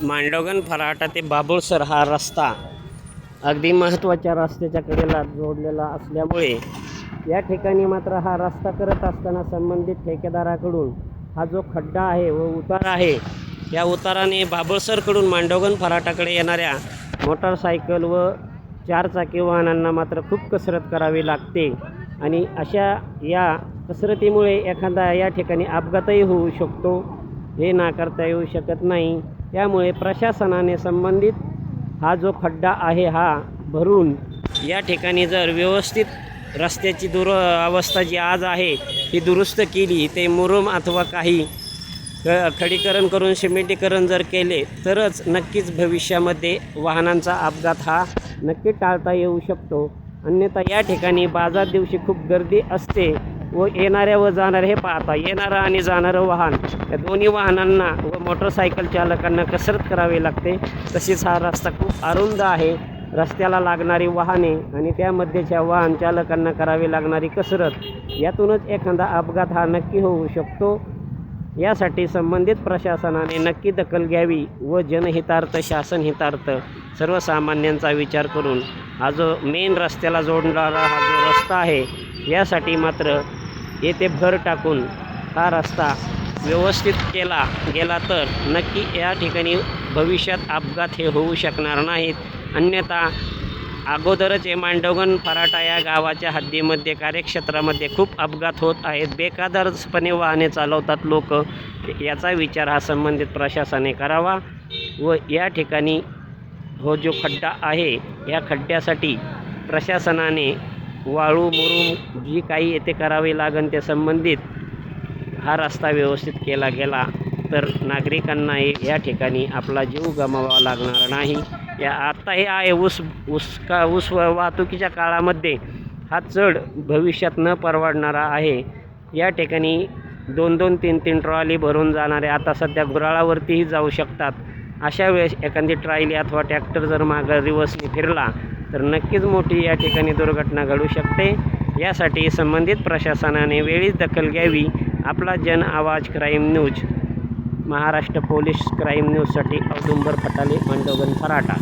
मांडवगण फराटा ते बाबुळसर हा रस्ता अगदी महत्त्वाच्या रस्त्याच्या कडेला जोडलेला असल्यामुळे या ठिकाणी मात्र हा रस्ता करत असताना संबंधित ठेकेदाराकडून हा जो खड्डा आहे व उतार आहे या उताराने बाबळसरकडून मांडवगण फराटाकडे येणाऱ्या मोटारसायकल व चारचाकी वाहनांना मात्र खूप कसरत करावी लागते. आणि अशा या कसरतीमुळे एखादा या ठिकाणी अपघातही होऊ शकतो. हे नाकारता येऊ शकत नाही. त्यामुळे प्रशासनाने संबंधित हा जो खड्डा आहे हा भरून या ठिकाणी जर व्यवस्थित रस्त्याची दुर अवस्था जी आज आहे ती दुरुस्त केली ते मुरुम अथवा काही खडीकरण करून सिमेंटीकरण जर केले तरच नक्कीच भविष्यामध्ये वाहनांचा अपघात हा नक्की टाळता येऊ शकतो. अन्यथा या ठिकाणी बाजार दिवशी खूप गर्दी असते. व येणाऱ्या व जाणाऱ्या हे पाहता येणारं आणि जाणारं वाहन या दोन्ही वाहनांना व मोटरसायकल चालकांना कसरत करावी लागते. तसेच हा रस्ता खूप अरुंद आहे. रस्त्याला लागणारी वाहने आणि त्यामध्येच्या वाहन चालकांना करावी लागणारी कसरत यातूनच एखादा अपघात हा नक्की होऊ शकतो. यासाठी संबंधित प्रशासनाने नक्की दखल घ्यावी व जनहितार्थ शासन हितार्थ सर्वसामान्यांचा विचार करून हा जो मेन रस्त्याला जोडणारा हा जो रस्ता आहे यासाठी मात्र येथे भर टाकून हा रस्ता व्यवस्थित केला गेला तर नक्की या ठिकाणी भविष्यात अपघात हे होऊ शकणार नाहीत. अन्यथा अगोदरच हे मांडवगण फराटा या गावाच्या हद्दीमध्ये कार्यक्षेत्रामध्ये खूप अपघात होत आहेत. बेकादरपणे वाहने चालवतात लोक. याचा विचार हा संबंधित प्रशासनाने करावा व या ठिकाणी हो जो खड्डा आहे या खड्ड्यासाठी प्रशासनाने वाळू मुरुम जी काही येथे करावी लागेल त्या संबंधित हा रस्ता व्यवस्थित केला गेला तर नागरिकांनाही या ठिकाणी आपला जीव गमावा लागणार नाही. या आत्ता हे आहे ऊस ऊस का ऊस वाहतुकीच्या काळामध्ये हा चढ भविष्यात न परवडणारा आहे. या ठिकाणी दोन दोन तीन तीन ट्रॉली भरून जाणारे आता सध्या गुराळावरतीही जाऊ शकतात. अशा वेळेस एखादी ट्रायली अथवा ट्रॅक्टर जर मागं रिवर्सने फिरला तर नक्कीच मोठी या ठिकाणी दुर्घटना घडू शकते. यासाठी संबंधित प्रशासनाने वेळीच दखल घ्यावी. आपला जन आवाज crime news. Maharashtra police crime न्यूजसाठी औदुंबर फटाले मंडोगन फराटा.